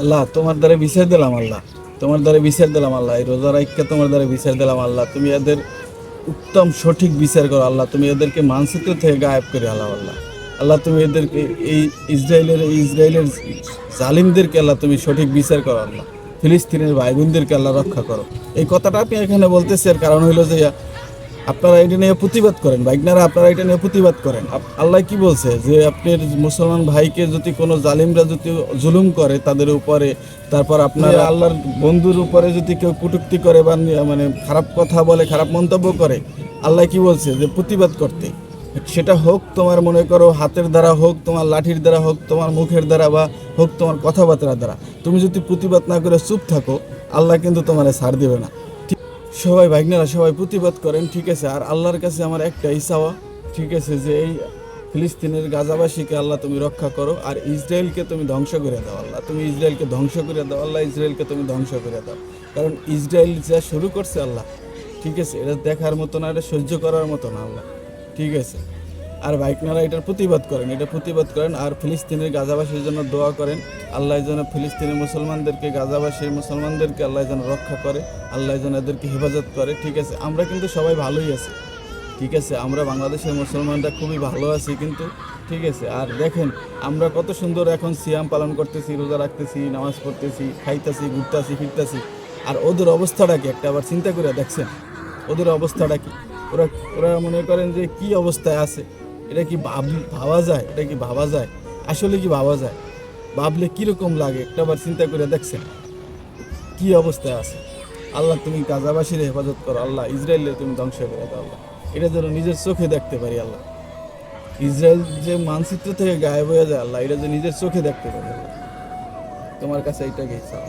আল্লাহ, তোমার দ্বারা বিচার দিলাম আল্লাহ, তোমার দ্বারা বিচার দিলাম আল্লাহ, এই রোজা রাখকে তোমার দ্বারা বিচার দিলাম আল্লাহ, তুমি এদের উত্তম সঠিক বিচার করো আল্লাহ, তুমি এদেরকে মানচিত্র থেকে গায়েব করে আল্লাহ আল্লাহ। আল্লাহ, তুমি এদেরকে এই ইসরায়েলের ইসরায়েলের জালিমদেরকে আল্লাহ, তুমি সঠিক বিচার করো আল্লাহ। ফিলিস্তিনের ভাই বোনদেরকে আল্লাহ রক্ষা করো। এই কথাটা আপনি এখানে বলতেছি, এর কারণ হইল যে আপনারা এটা নিয়ে প্রতিবাদ করেন বাইকনারা আপনারা এটা নিয়ে প্রতিবাদ করেন। আল্লাহ কি বলছে? যে আপনার মুসলমান ভাইকে যদি কোনো জালিমরা যদি জুলুম করে, তাদের উপরে তারপর আপনার আল্লাহর বন্ধুর উপরে যদি কেউ কটূক্তি করে বা মানে খারাপ কথা বলে, খারাপ মন্তব্য করে, আল্লাহ কি বলছে? যে প্রতিবাদ করতে। সেটা হোক তোমার মনে করো হাতের দ্বারা হোক, তোমার লাঠির দ্বারা হোক, তোমার মুখের দ্বারা বা হোক তোমার কথাবার্তার দ্বারা। তুমি যদি প্রতিবাদ না করে চুপ থাকো, আল্লাহ কিন্তু তোমার ছাড় দেবে না। সবাই ভাইগনারা সবাই প্রতিবাদ করেন, ঠিক আছে? আর আল্লাহর কাছে আমার একটা চাওয়া, ঠিক আছে, যে এই ফিলিস্তিনের গাজাবাসীকে আল্লাহ তুমি রক্ষা করো, আর ইসরায়েলকে তুমি ধ্বংস করে দাও, আল্লাহ। তুমি ইসরায়েলকে ধ্বংস করে দাও, আল্লাহ ইসরায়েলকে তুমি ধ্বংস করে দাও। কারণ ইসরায়েল যা শুরু করছে আল্লাহ, ঠিক আছে? এটা দেখার মতো না, এটা সহ্য করার মতো না, আল্লাহ, ঠিক আছে? আর বাইকনারা এটার প্রতিবাদ করেন, এটা প্রতিবাদ করেন। আর ফিলিস্তিনের গাজাবাসীর জন্য দোয়া করেন, আল্লাহ যেন ফিলিস্তিনের মুসলমানদেরকে, গাজাবাসীর মুসলমানদেরকে আল্লাহ যেন রক্ষা করে, আল্লাহ যেন এদেরকে হেফাজত করে, ঠিক আছে? আমরা কিন্তু সবাই ভালোই আছি, ঠিক আছে? আমরা বাংলাদেশের মুসলমানরা খুবই ভালো আছি কিন্তু, ঠিক আছে? আর দেখেন, আমরা কত সুন্দর এখন সিয়াম পালন করতেছি, রোজা রাখতেছি, নামাজ পড়তেছি, খাইতেছি, ঘুরতেছি, ফিরতেছি। আর ওদের অবস্থাটা কি? একটা আবার চিন্তা করে দেখছেন, ওদের অবস্থাটা কি? ওরা ওরা মনে করেন যে কি অবস্থায় আছে? এটা কি ভাব যায়? এটা কি ভাবা যায়? আসলে কি ভাবা যায়? ভাবলে কীরকম লাগে? একটা বার চিন্তা করে দেখছেন? কি অবস্থায় আছে? আল্লাহ তুমি গাজাবাসীর হেফাজত করো, আল্লাহ ইসরায়েলের তুমি ধ্বংস করে দাও আল্লাহ। এটা যেন নিজের চোখে দেখতে পারি আল্লাহ। ইসরায়েল যে মানচিত্র থেকে গায়েব হয়ে যায় আল্লাহ, এটা যে নিজের চোখে দেখতে পারি আল্লাহ। তোমার কাছে এইটাকেই চাও